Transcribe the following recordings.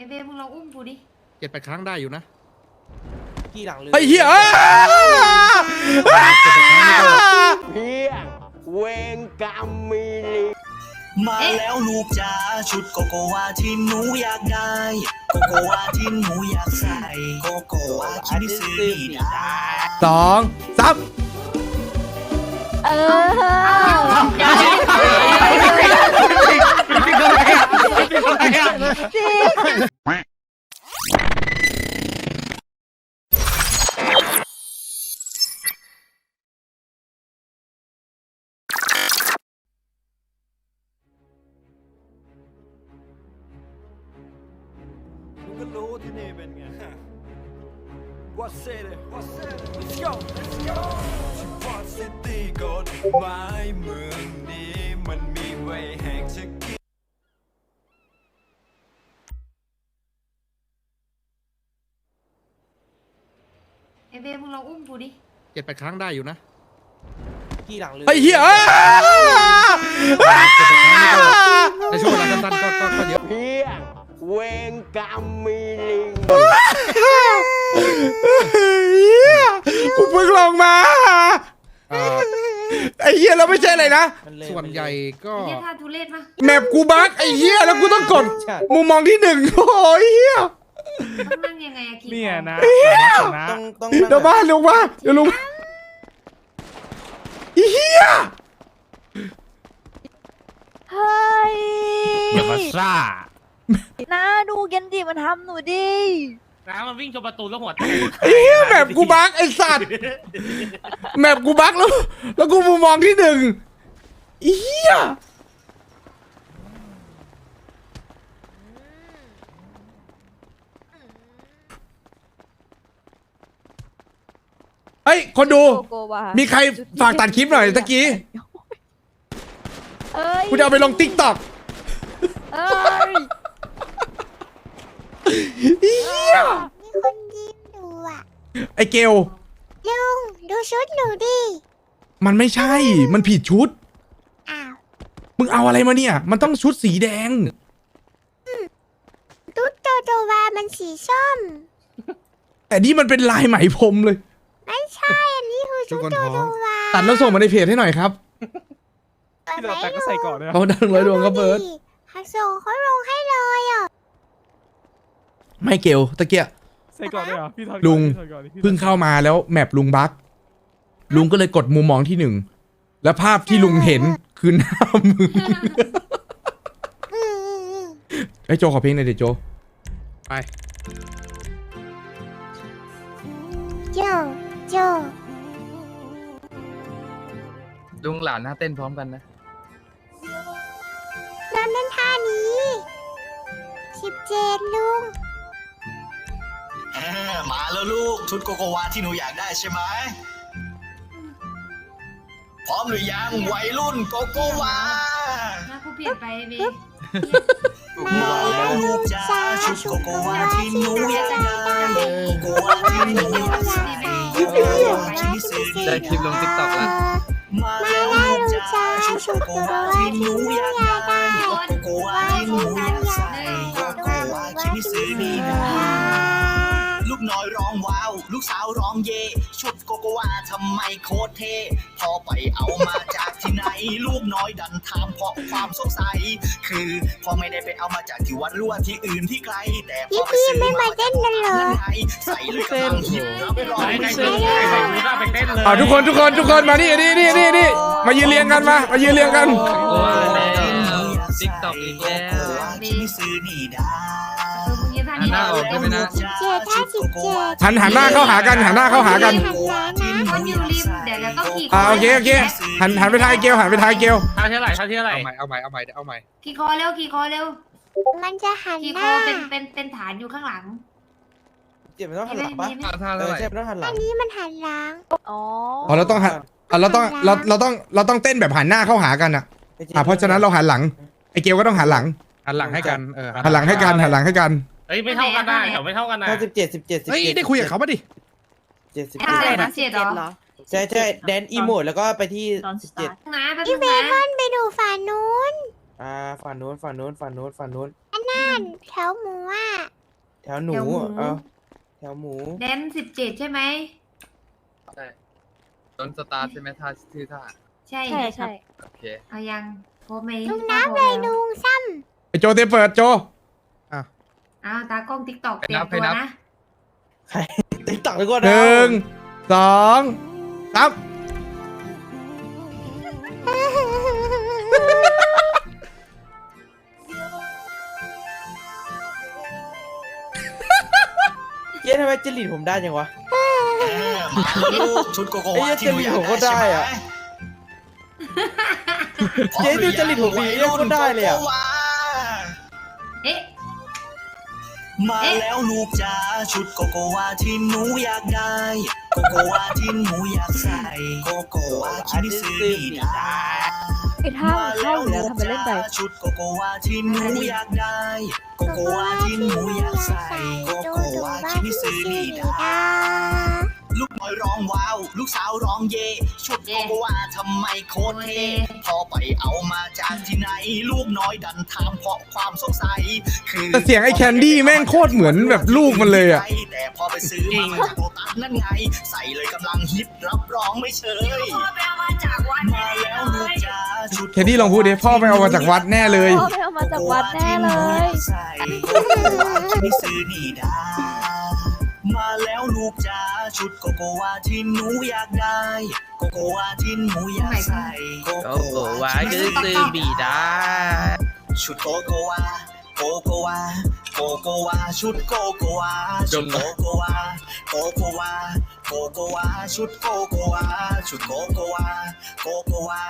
ไอเบมึงลองอุ้มกูดิ เจ็ดแปดครั้งได้อยู่นะกี่หลังเลยไอ้เหี้ยอ้าเจ็ดแปดครั้งนี่ก็เพียเวงกรรมมีลิงมาแล้วลูกจ๋าชุดโกโกวาที่หนูอยากได้โกโกวาที่หนูอยากใส่โกโกวาที่นี่ซื้อดีได้สองสามเออมึง ก็รู้ที่นี่เป็นไง What's it What's it Let's go Let's go ชิปอตซิตี้กฎหมายเมืองนี้มันมีไว้แหกจะกินไอเบมึงลองอุ้มกูดิ เจ็ดแปดครั้งได้อยู่นะกี่หลังเลยไอ้เหี้ยอ้าเจ็ดแปดครั้งนี่ก็ในช่วงเวลาสั้นๆก็ก็ก็เยอะ เพีย เวงกรรมมีลิงเหี้ยกูเพิ่งลงมา เอ่อไอ้เหี้ยแล้วไม่ใช่อะไรนะมันเลยส่วนใหญ่ก็ไอ้เหี้ยท่าทุเรศมากแมปกูบั๊กไอ้เหี้ยแล้วกูต้องกดมุมมองที่หนึ่งโอ้ยเหี้ยต้องนั่งยังไงอะขี่เนี่ยคอนะต้องต้องเดี๋ยวบ้านลงมาเดี๋ยวลงมาไอ้เหี้ยเฮ้ยอย่ามาซ่า น้าดูเกนจิมันทำหนูดิน้ำมันวิ่งชนประตูแล้วหัวแตกไอ้เหี้ยแมปกูบั๊กไอ้สัตว์แมปกูบั๊กแล้ว แล้วกูมุมมองที่หนึ่งไอ้เหี้ยเฮ้ยคนดู โกโกวามีใครฝากตัดคลิปหน่อยตะกี้เอ้ยกูจะเอาไปลงติ๊กต็อก เอ้ย เหี้ยมีคนยิ้มดูอะ ไอเกล ลุง ดูชุดหนูดิ มันไม่ใช่ มันผิดชุด อ้าว มึงเอาอะไรมาเนี่ย มันต้องชุดสีแดง ตุ๊ดโตโตวามันสีส้ม แต่นี่มันเป็นลายไหมพรมเลย ไม่ใช่ อันนี้คือทุชุกดคนโตท้อโตงวาตัดแล้วส่งมาในเพจให้หน่อยครับที่เราแต่ก็ใส่ก่อนด้วยเขาดังร้อยดวงครับเบิร์ด ฮักโซเขาลงให้เลยอะ ไม่เกลตะเกียใส่ก่อนด้วยเหรอพี่ทอนลุง พี่ทอนก่อนพี่เพิ่งเข้ามาแล้วแมปลุงบักลุงก็เลยกดมุมมองที่หนึ่งแล้วภาพที่ลุงเห็นคือหน้ามึงอืมอืมอืมไอ้ยโจขอเพลงหน่อยเดี๋ยวโจไปโจโจลุงหลานหน้าเต้นพร้อมกันนะนั่นเป็นท่านี้สิบเจ็ดลุงเออมาแล้วลูกชุดโกโกวาที่หนูอยากได้ใช่ไหมพร้อมหรือยังวัยรุ่นโกโกวาหน้ากูเปลี่ยนไปไอเบมาแล้วลูกจ๋าชุดโกโกวาที่หนูอยากได้โกโกวาที่หนูอยากใส่โกโกวาที่นี่ซื้อดีได้คลิปลง TikTok แล้วมาแล้วลูกจ๋าชุดโกโกวาที่หนูอยากได้โกโกวาที่หนูอยากใส่โกโกวาที่นี่ซื้อดี นะลูกน้อยร้องว้าว ลูกสาวร้องเย่ชุดโกโกวาทำไมโคตรเท่พอไปเอามาจากที่ไหน ลูกน้อยดันถามเพราะความสงสัย คือพอไม่ได้ไปเอามาจากที่วัดหรือว่าที่อื่นที่ไกล แต่พอไปซื้อมาจากเมืองไทยใส่เลยกำลังหิวรับรองใส่ไม่ใส่เชื่ใส่อใส่ใส่ใส่ไปเต้นเลยอ่าทุกคนทุกคนทุกคนมานี่นี่นี่นี่นี่มายืนเรียงกันมา มายืนเรียงกันว่าแล้ว TikTok อีกแล้วที่นี่ซื้อนี่ได้ หน้าออกได้ไหมนะสิบเจ็ดท่าสิบเจ็ดหันหันหน้าเข้าหากันหันหน้าเข้าหากันหันหลังนะเขาอยู่ริมเดี๋ยวเดี๋ยวต้องขี่คอ่าโอเคโอเคหันหันไปทางไอ้เกลหันไปทางไอ้เกลเท่าเท่าไหร่เท่าเท่าไหร่เอาใหม่เอาใหม่เอาใหม่เอาใหม่ขี่คอเร็วขี่คอเร็วมันจะหันขี่หคน้า อเป็นเป็นเป็นฐานอยู่ข้างหลังเจ็บมันต้องหันหลังปะมีไหมท่าท่าเอเท่าอไหร่ใช่มันต้องหันหลัอังนนี้มันหันหลัง อ๋ออ๋อเราต้องหันอะเราต้องเราเราต้องเราต้องเต้นแบบหันหน้าเข้าหากันอะอะเพราะฉะนั้นเราหันหลังไอ้เกลก็ต้องหันหลัง หันหลังให้กันเออหันหลังให้กันหันหลังให้กัน เฮ้ยไม่เท่ากันนะแถวไม่เท่ากันนะ ถ้าสิบเจ็ดสิบเจ็ดสิบเฮ้ย เจ็ดได้คุยกับเขาป่ะดิ เจ็ดสิบท่าเจ็ดอะไรนะเสียดเหรอใช่ใช่แดนอีโมดแล้วก็ไปที่สิบเจ็ดนะแป๊บพี่นึงเบคอนะนไปดูฝ่านู้น อ่าฝั่งนู้นฝั่งนู้นฝั่งนู้นฝั่งนู้นนั่นแถวหมูอะแถวหนูแถวหมูเออแถวหมูแดนสิบเจ็ดใช่ไหมใช่ต้นสตาร์ทใช่ไหมท่าชื่อท่าใช่ใช่ครัใช่บโอเคเอายังโพสต์ไหมลุงถ้าน้ำโพเลสยต์แวลุงซ้ไอโจเตรียมเปิดโจ อ้าวตากล้องติ๊กตอกไปเตรียนัมบตัวไปนับนะใครติ๊กตักเลยก็หได้นึ่งสองสามเย้ทำไมจริตผมได้จังวะลูกชุดโกโกไอ้วาเหี้ยที่หนูอยากจริตผมก็ได้ใช่ไหมได้อะเจ๊ดูจริตผมดีเรียกก็ได้เลยอะเมาแล้วลูกจ๋าชุดโกโกวาที่หนูอยากได้ โกโกวาที่หนูอยากใส่ โกโกวาที่นี่ซื้อดีได้ไอ้ท่ามันเข้าอยู่แล้วทำไปเล่นไปชุดโกโกวาที่หนูอยากได้ โกำโกวาที่หนูอยากใส่ โกดูโกดูวาว่าที่ที่นี่ซื้ซื้ออดีดีดได้า ลูกน้อยร้องว้าว ลูกสาวร้องเย่ชุดโกโกวาทำไมโคตรเท่พอไปเอามาจากที่ไหน ลูกน้อยดันถามเพราะความสงสัย คือแต่เสียงไอ้แคนดี้แม่งโคตรเหมือนแบบลูกมันเลยอะแต่พอไปซื้อมาจากโลตัสนั่นไง ใส่เลยกำลังฮิตรับรองไม่เชยมาแล้วลูกจ๋าชุดแคนดี้ลองพูดดิพ่อไปเอามาจากวัดแน่เลยพ่อไปเอามาจากวัดแน่เลยใส่ที่ซื้อนี่ดามาแลูกจ๋าชุดโกโกวาที่หนูอยากได้ โกโกวาที่หนูอยากใส่โกโกวาที่ซื้อบีไดาชุดโกโกวาโกโกวาโกโกวาชุดโกโกวาชุดโกโกวาโกโกวาโกโกวาชุดโกโกวาชุดโกโกวาโกโกวา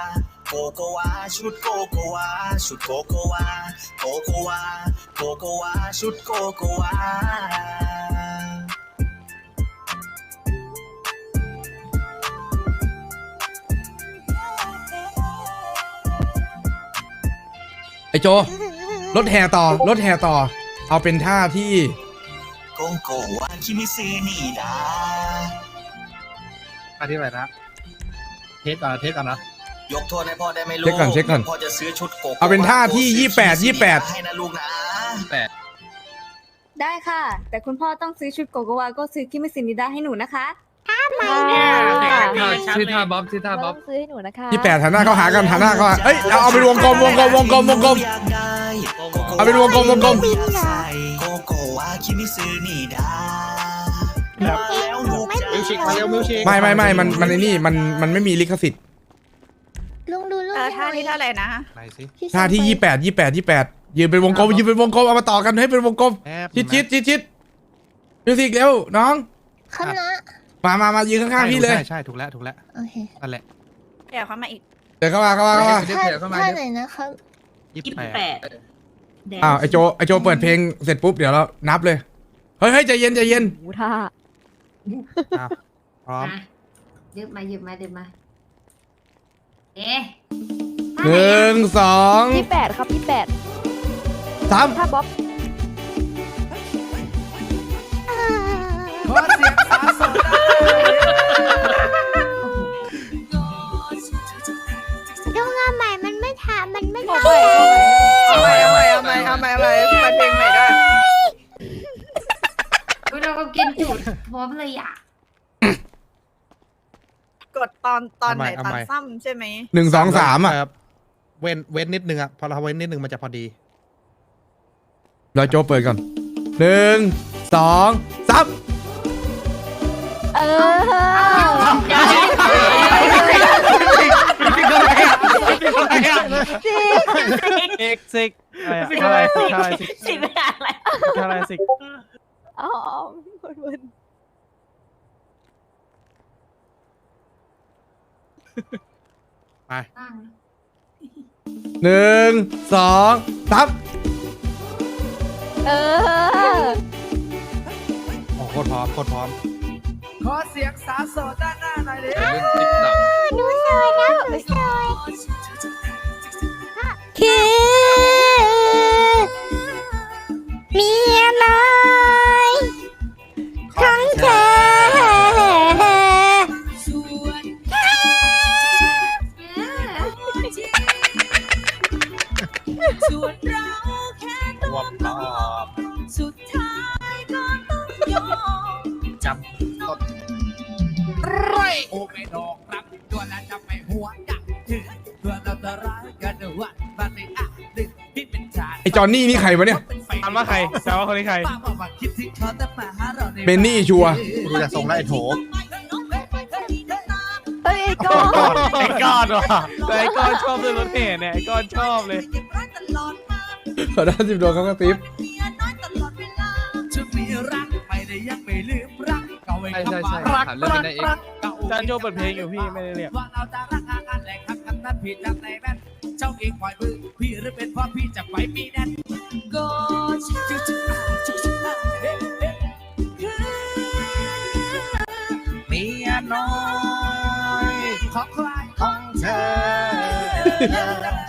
โกโกวาชุดโกโกวาชุดโกโกวาโกโกวาโกโกวาชุดโกโกวา ไอโจ รถแห่ต่อ รถแห่ต่อ เอาเป็นท่าที่โกโกวาคิมิซึนี่ดาอันที่อะไรนะ เทสก่อนนะเทสก่อนนะยกโทษให้พ่อได้ไหมลูกเช็คก่อนเช็คก่อนพ่อจะซื้อชุดโกโกวเอาเป็นท่าที่ซื้อยี่แปดชุยี่แปดให้นะลูกนะแปดได้ค่ะ แต่คุณพ่อต้องซื้อชุดโกโกวา ก็ซื้อคิมิซินิดาให้หนูนะคะ เนี่ยเด็กค่ะเด็กชัดชื่อเลยท่าบ๊อบชื่อท่าบ๊อบต้องซื้อให้หนูนะคะที่แปดหันหน้าเข้าหากันหันหน้าเข้าหาเอ้ยเอาเอาเป็นวงกลมวงกลมวงกลมวงกลมเอาเป็นวงกลมวงกลมโกโกวาคิมิซึนี่ดาครับมาแล้วลูกจ๋ามิวชิกมาเร็วมิวชิกไม่ไม่ไม่มันมันไอ้นี่มันมันไม่มีลิขสิทธิ์ลุงดูลูกเออท่านี้เท่าไหร่นะไหนสิท่าที่ยี่แปดยี่แปดยี่แปดยืนเป็นวงกลมยืนเป็นวงกลมเอามาต่อกันให้เป็นวงกลมแอบชิดชิดชิดชิดมิวสิกเร็วน้องคณะ มามามายืนข้างๆพี่เลย ใช่ใช่ถูกแล้วถูกแล้วโอเคนั่นแหละเดี๋ยวเขามาอีกเดี๋ยวเข้ามาเข้ามาเข้ามาเดี๋ยวเดี๋ยวเข้ามาท่าเดี๋ยวไหนนะครับ ยี่สิบแปดอ้าวไอโจไอโจเปิดเพลงเสร็จปุ๊บเดี๋ยวเรานับเลย เฮ้ยเฮ้ยใจเย็นใจเย็นหูท่าอะพร้อมมายืมมายืมมายืมมา เอ๊ะหนึ่งสองพี่แปดครับพี่แปดสามถ้าบ๊อบ ลุงเอาใหม่มันไม่ถามมันไม่ถามเอาใหม่เอาใหม่เอาใหม่เอาใหม่เอาใหม่เอาใหม่เปิดเพลงใหม่ด้วยอุ๊ยเราก็กินจุดพร้อมเลยอะกดตอนตอนไหนเอาตอใหม่นซ้ำใช่ไหมหนึ่งสองสามอะครับเว้นเว้นนิดนึงอะพอเราเว้นนิดนึงมันจะพอดีเราโจเปิดก่อนหนึ่งสองสาม เออเอกซิกอะไรอะไรสิสิอะไรอะไรสิกอ๋อมึนตั้งหนึ่งสองสามเออโอ้โคตรพร้อมโคตรพร้อม เล่นติ๊กต็อกหนูสวยนะหนูสวยคือ ไอจอนนี่นี่ใครวะเนี่ยถามว่าใครถามว่าคนนี้ใครป้าบอกว่าคิดถึงเขาแต่มาหาเราในเบนนี่ชัวร์ดูจากทรงแล้วไอ้โถเฮ้ยไอ้ก้อนไอ้ก้อนว่ะแต่ไอ้ก้อนชอบเลยรถเห่เนี่ยไอ้ก้อนชอบเลย ขอด้านสิบดวงครับกระติ๊บจะมีรักไม่ได้ยังไม่ลืมรักเก่าไว้ใช่ใช่ใช่รักถามเรื่องเป็นได้เองเก่าจานโจเปิดเพลงอยู่พี่ไม่ได้เรียก ว่าเราจะรักกันแหล่งทักกันนั้นผิดจากไหนแม่น เจ้าเองปล่อยมือ พี่หรือเป็นเพราะพี่จะไปมีแน่นก็จุ๊จุ๊จุ๊จุ๊เฮ้เฮ้เมียน้อย ของใครของเธอ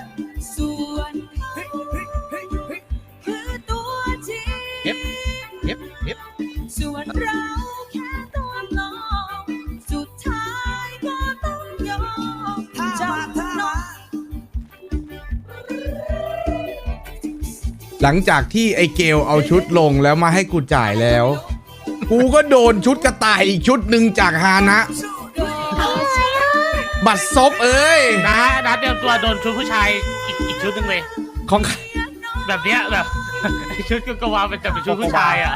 หลังจากที่ไอเกลเอาชุดลงแล้วมาให้กูจ่ายแล้ว กูก็โดนชุดกระต่ายอีกชุดหนึ่งจากฮานะ บัตรซบเอ้ย นะนะเตรียมตัวโดนชุดผู้ชายอีกอีกชุดหนึงเลย ของใครแบบเนี้ยแบบ ชุดกุกวาเป็นจะเป็นชุดผู้ชายอะ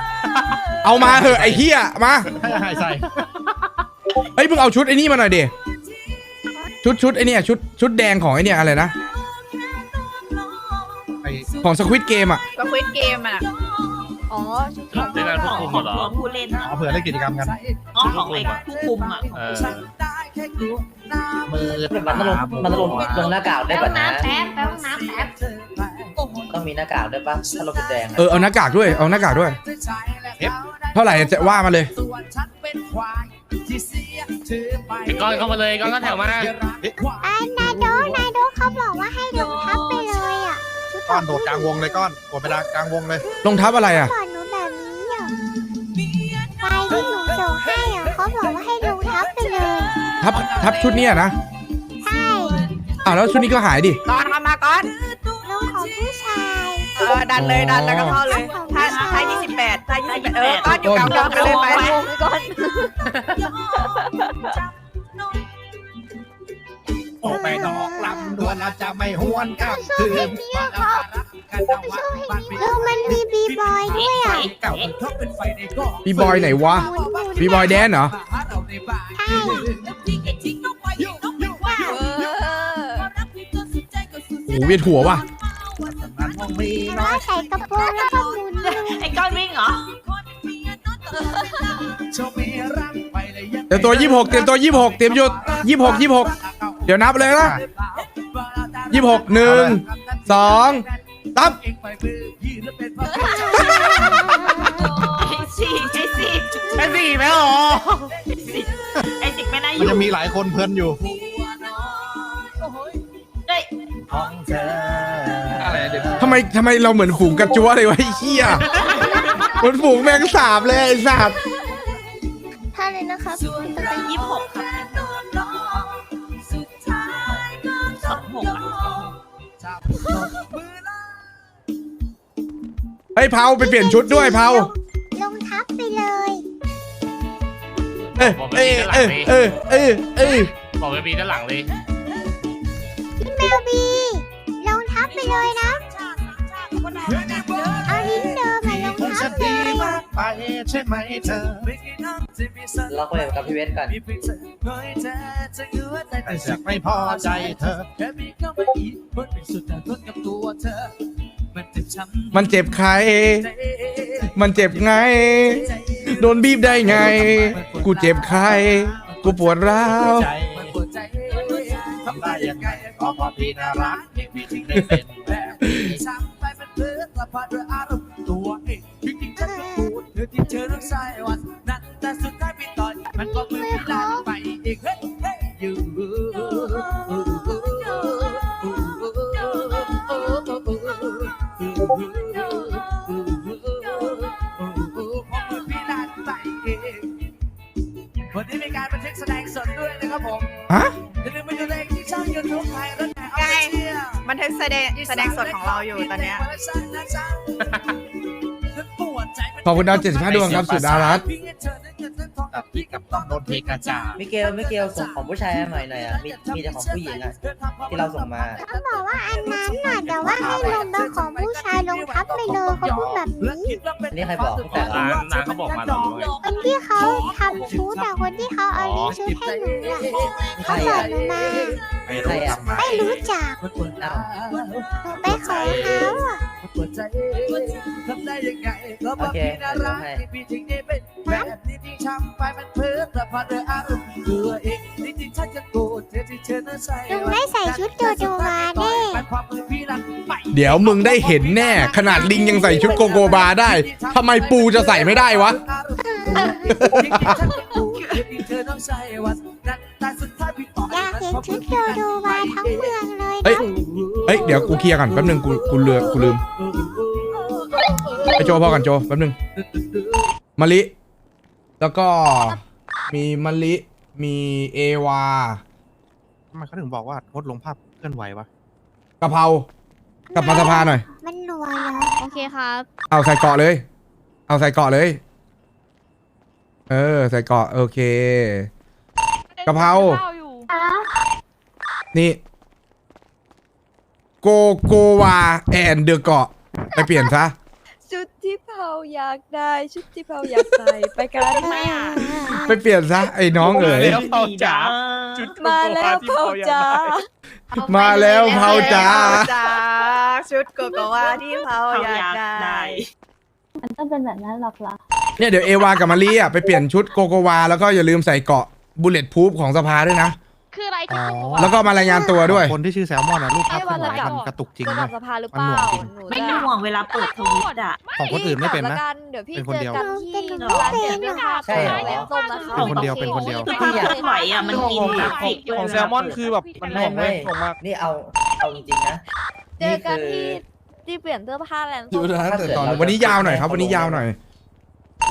เอามาเหอะไอเฮียมาให้อาหารใส่เฮ้ยมึงเอาชุดไอ้นี่มาหน่อยดิชุดชุดไอเนี่ยชุดชุดแดงของไอเนี่ยอะไรนะไอ้ ของสควิตเกมอะก็ควิดเกมอะ อ๋อชุดของในการควบคุมเหรอผู้เล่นอ๋อเผื่อเล่นกิจกรรมกันอ๋อของไอ้ผู้คุมอะเออมือมันต้องลงมันต้องลงลงหน้ากากได้แป๊บป่ะนะน้ำแป๊บแป๊บน้ำแป๊บต้องมีหน้ากากด้วยป่ะถ้าเราเป็นแดงเออเอาหน้ากากด้วยเอาหน้ากากด้วยเท่าไหร่จะว่ามาเลยส่วนฉันเป็นควายที่เสียเธอไปไอ้ก้อนเข้ามาเลยก้อนก็แถวมาอ่านายโดนายโดเขาบอกว่าให้ลงทับไปเลยอะชุดข ก้ออนงโดดกลางวงเลยก้อนกดไปดากลางวงเลยลงทับอะไรอะ ก่อนหนูแบบนี้อะไปที่หนูส่งให้อะเขาบอกว่าให้ลงทับไปเลย ทับทับชุดเนี้ยนะใช่อ้าวแล้วชุดนี้ก็หายดิก้อนเข้ามาก้อน ลงของผู้ชายเออดันเลยดันแล้วก็เข้าเลยถ้าถ้ายี่สิบแปดถ้ายี่สิบแปดเออก้อนอยู่กลางวงกันเลยไปก้อนโอ้ ไปดอกลำดวนเราจะไม่หวนกลับคืนมาเอารักกันเอาไว้บ้านเป็นเออมันมีบีบอยด้วยอะเก่าทบเป็นไฟในกองบีบอยไหนวะบีบอยแดนเหรอมาหาเราในบ้านใช่เออโอ้โหเวียนหัวว่ะมันคงมีแต่ว่าใส่กระโปรงแล้วก็หมุนดูไอ้ก้อนวิ่งเหรอชมมีรักไปเลยยังเตรียมตัวยี่หกเตรียมตัวยี่หกเตรียมหยุดยี่หกยี่หก เดี๋ยวนับเลยนะยี่หกหนึ่งสองตับเองไปมือพี่หรือเป็นพ่อไอ้สี่ไอ้สี่ไอ้สี่แล้วเหรอไอ้สิกไม่น่าอมันยู่จะมีหลายคนเพลินอยู่เฮ้ยของเธออะไรเด็ดทำไมทำไมเราเหมือนฝูงกระจัวเลยวะไอ้เหี้ยเหมือนฝูงแมงสาบเลยไอ้สัตว์ เฮ้ยเผาไปเปลี่ยนชุดด้วยเผาลงทับไปเลยเออเออเออเออเออเออบอกไปบีด้านหลังเลยพี่แมวบีลงทับไปเลยนะเอาลิ้นเดิมมาลงคงทัจะบเลดียมากไปใช่ไหมเธอล็อกไปกับพี่เวทก่อนแต่เสียไม่พอใจเธอแค่มีเข้ามาอีกมันเป็นสุดแต่ทนกับตัวเธอ มันจะช้ำมันเจ็บใครใจมันเจ็บไง โดนบีบได้ไง กูเจ็บใคร กูปวดร้าวใจมันปวดใจทำได้ยังไงก็เพราะพี่น่ารักที่พี่ถึงได้เป็นแบบนี้ช้ำไปมันเพื่อละพาด้วยอารมณ์ตัวเองจริงๆฉันก็พูดเธอที่เจอรักษาวันนั้นแต่สุดท้ายพี่ต่อยมันก็มือพี่ลานไปอีกเฮ้ยเฮ้ยอยู่ ดงแสดงสดของเราอยู่ตอนเนี้ย ขอบคุณดาว75ดวงครับสุดารัตน์ตัดที่กับต้องโดนเทกระจามิเกลมิเกลส่งของผู้ชายให้หน่อยหน่อยอะมีมีแต่ของผู้หญิงอะที่เราส่งมาเขาบอกว่าอันนั้นน่ะแต่ว่าให้ลงเป็นของผู้ชายลงทับไปเลยเขาพูดแบบนี้อันนี้ใครบอกตั้งแต่ร้านร้านเขาบอกมาหนูด้วย คน ที่เขาทำชุดอะคนที่เขาเอาลิงก์ชุดให้หนูอะเขาบอกหนูมาไม่รอะไม่รู้จักหนูไปขอเขาอะทำได้ยังไงก็โอเค พี่น่าเดี๋ยวรักให้ที่พี่ถึงได้เป็นแบบนี้ที่ช้ำไปมันเพ้อแต่พอเธออารมณ์ตัวเองนี่ที่ฉันจะโกรธเธอที่เธอนั้นใส่ลุงได้ใส่ชุดโจโจมาแน่มันความมือพี่รักไปเดี๋ยวมึงได้เห็นแน่ ขนาดลิงยังใส่ชุดโกโกบาได้ทำไมปูจะใส่ไม่ได้วะอยากเห็นชุดโจโจมาทั้งเมืองเลยเฮ้ยนะเฮ้ยเดี๋ยวกูเคลียร์ก่อนแป๊บนึงกูกูเลือกูลืมไอโจพอก่อนโจแป๊บนึงมะลิ แล้วก็มีมะลิ มีเอวาทำไมเขาถึงบอกว่างดลงภาพเคลื่อนไหววะ กะเพรากลับมาสภาหน่อย มันหนัวเหรอโอเคครับ เอาใส่เกาะเลย เอาใส่เกาะเลย เออ ใส่เกาะโอเค กะเพรานี่ โกโกวาแอนเดอะเกาะไปเปลี่ยนซะชุด ที่เผาอยากได้ชุดที่เผาอยากใส่ไปกันไหมอะ ไปเปลี่ยนซะไอ้น้องเอ๋ยแล้วเผาจ๋าจุดมาแล้วเผาจ้ามาแล้วเผาจ้าจ้าชุดโกโกวาที่เผาอยากได้มันต้องเป็นแบบนั้นหรอกเหรอเนี่ยเดี๋ยวเอวากับมารีอะไปเปลี่ยนชุดโกโกวาแล้วก็อย่าลืมใส่เกาะบุลเลตพูฟของสภาด้วยนะ คืออะไรอ๋ที่อบอกว่า แล้วก็มารายงานตัวด้วย คนที่ชื่อแซลมอนอะรูปภาพเคลื่อนไหวมันกระตุกจริงจะกนะลับสภาหรือมัเปนหล่าน่วงจริง หนูไม่จะห่วงเวลาเปิดทวิตอะ ของคนอื่นไม่เป็นนะกลับละกันเดี๋ยวพี่เป็นคนเจเดีอยวกันที่เป็นร้านเป็เดี๋ยนวพี่เหรอพาใช่เหรอไปแส้มนะคะ เป็นคนเดียวเป็นคนเดียว คือภาพเคลื่อนไหวอะมันกินกราฟิกด้วยของแซลมอนคือแบบมันหไม่น่วงไม่มากหน่วงมาก นี่เอาเอาจริงๆนะเจอกันที่ ที่เปลี่ยนเสื้อผ้าแลนด์อยู่นะแต่ตอนวันนี้ยาวหน่อยครับ วันนี้ยาวหน่อย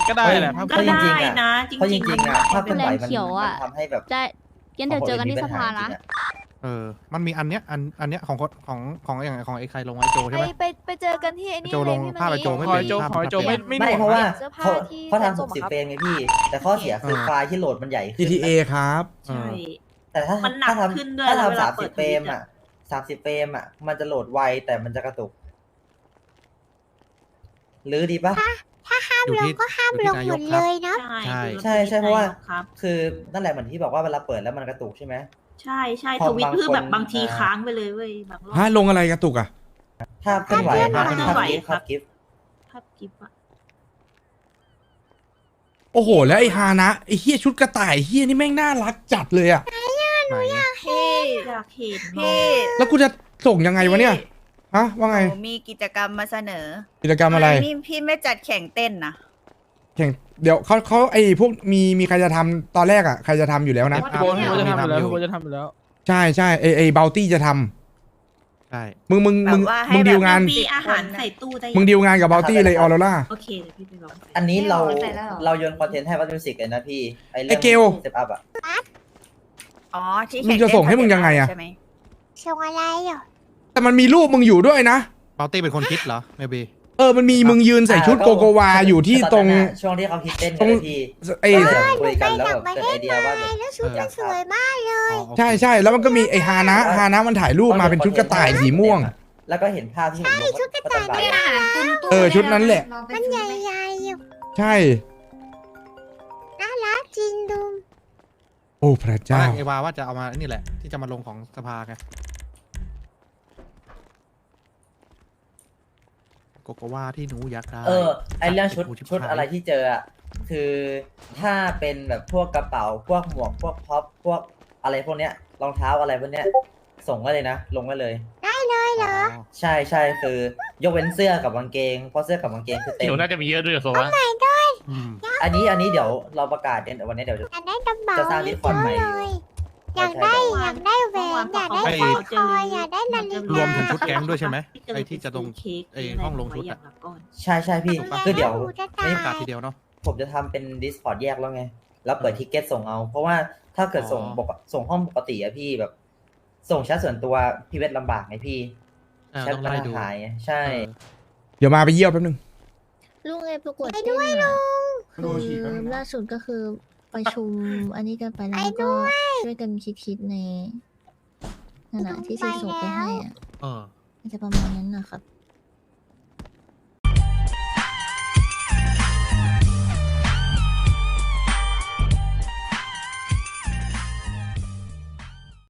ก็ได้แหละภาพเพราะจริงๆอะนะเพราะจริงๆอะภาพเคลื่อนไหวมันเขียวอะมันทำให้แบบ จะ งั้นเดี๋ยวเจอกันที่สภานะ เออ มันมีอันเนี้ย อัน อันเนี้ยของคนของของอย่างของไอ้ใครลงไอ้โจใช่ไปไหม ไปไปเจอกันที่ไอ้นี่โจลงเลยพี่ภาพไอ้โจมไม่ขอเป็นให้โจภาพขอให้โจภาพไม่เปลี่ยนไม่หไม่น่วงเพราะว่าเสื้อผ้าเขาที่เขาแฟนทำส่สิงบสิบครับเฟรมไงพี่ แต่ข้อเสียคือเออไฟล์ที่โหลดมันใหญ่ขึ้น GTA ครับเออแต่ถ้ามันหนักถ้าทำขึ้นด้วยถ้าแล้วเวทำลาสามเปิสิดบเฟรมทวิตอะอะสามสิบเฟรมอะ มันจะโหลดไวแต่มันจะกระตุกหรือดีปะ ห้ามอยู่ลงที่ก็ห้ามอยู่ลที่งนายกครับหมดเลยเนาะ ใช่ ใช่ใช่เพราะว่า ครับ คือนั่นแหละเหมือนที่บอกว่าเวลาเปิดแล้วมันกระตุกใช่ไหม ใช่ใช่พอทวิตคือแบบบางคนบางทีอ่า ค้างไปเลยเว้ยบางรอบฮะลงอะไรกระตุกอะ ภาพเคลื่อนไหวภาพภาพเคลื่อนไหวกิฟต์ภาพกิฟต์ภาพกิฟต์อะโอ้โห แล้วไอ้ฮานะไอ้เฮียชุดกระต่ายเฮียนี่แม่งน่ารักจัดเลยอะ ไหนพี่อยากเห็นพี่ แล้วกูจะส่งยังไงวะเนี่ย ฮะว่าไงหนูมีกิจกรรมมาเสนอกิจกรรมอะไรนี่พี่ไม่จัดแข่งเต้นนะแข่งเดี๋ยวเขาเขาไอ้พวกมีมีใครจะทำตอนแรกอะใครจะทำอยู่แล้วนะพี่โบพี่โบจะทำอยู่แล้วพี่โบจะทำอยู่แล้ว ใช่ใช่ไอ้ไอ้เบลตี้จะทำใช่ มึงมึงมึงแบบว่าให้มึงแบบดีลงาน มีอาหารใส่ตู้ได้มึงดีลงานกับเบลตี้เลยออโรล่า โอเคเดี๋ยวพี่ไปลองใส่อันนี้เราไม่บอกใส่แล้วเหรอเราโยนคอนเทนต์ให้วัตมิวสิกเลยนะพี่ไอเรื่ไอ้เกลเซตอัพอะอ๋อที่มึงจะส่งให้มึงยังไงอะ ใช่ไหม ส่งอะไรอะ แต่มันมีรูปมึงอยู่ด้วยนะเบลตี้เป็นคนคิดเหรอเมบีเออมันมีมึงยืนใส่ชุดอ่าโกโกวาอยู่ที่ตรงอนนั้นน่ะช่วงที่เขาคิดเต้นกันตรงนะพี่ไอ้ก็เลยคุยไปกันแล้วต่าแบงบประเกิเทดไอศเดียมาว่าแบบแล้วชุดมันสวยมากใช่ใช่แล้วมันก็มีไอ้ฮานะฮานะมันถ่ายรูปมาเป็นชุดกระต่ายสีม่วง แล้วก็เห็นภาพที่ผมลงชุดกระก็ต่ายตามไม่ไปน่ารักเออชุดนั้นแหละลองไปมันชุดใไหนหญ่ๆอยู่ใช่น่ารักจริงดูโอ้พระตอนเจ้าแรกเอวาว่าจะเอามานี่แหละ ที่จะมาลงของสภาไง โกโกวาที่หนูอยากได้ เออไอเรื่องชุดโโหชิบชุดหายอะไรที่เจออะคือถ้าเป็นแบบพวกกระเป๋าพวกหมวกพวกพ็อปพวกอะไรพวกเนี้ยรองเท้าอะไรพวกเนี้ยส่งมาเลยนะ ลงมาเลย ได้เลยเหรออ๋อใช่ใช่คือยกเว้นเสื้อกับกางเกงเพราะเสื้อกับกางเกงคือเต็มเดี๋ยวน่าจะมีเยอะด้วยโซวะอืมอันนี้อันนี้เดี๋ยวเราประกาศเดี๋ยววันนี้เดี๋ยวอยากได้กระเป๋าจะสร้างเยดิสคอร์ดใหม่อะเลย อยากได้อยากได้แหวนอยากได้สร้อยคออยากได้นาฬิรวมถึงกาชุดแก๊งด้วยใช่ไหมไอ้ที่จะลงไอ้ห้องลงชุดอะใช่ใช่พี่คือเดี๋ยวจะไม่ตายประกาศทีเดียวเนาะผมจะทำเป็น Discord แยกแล้วไง แล้วเปิดทิกเก็ตส่งเอา เพราะว่าถ้าเกิดส่งอ๋อปกส่งห้องปกติอะพี่แบบ ส่งแชทส่วนตัวพี่เวทลำบากไงพี่เออแชทต้องมันไล่ดูหายไงใช่เออเดี๋ยวมาไปเยี่ยวแป๊บนึงลุงเอประกวดไปด้วยลุงคือล่าสุดก็คือ ประชุมอันนี้กันไปแล้วก็ช่วยกันคิดๆในนั่นแหะที่ซีส่งไปให้อะเออ มันจะประมาณนั้นนะครับ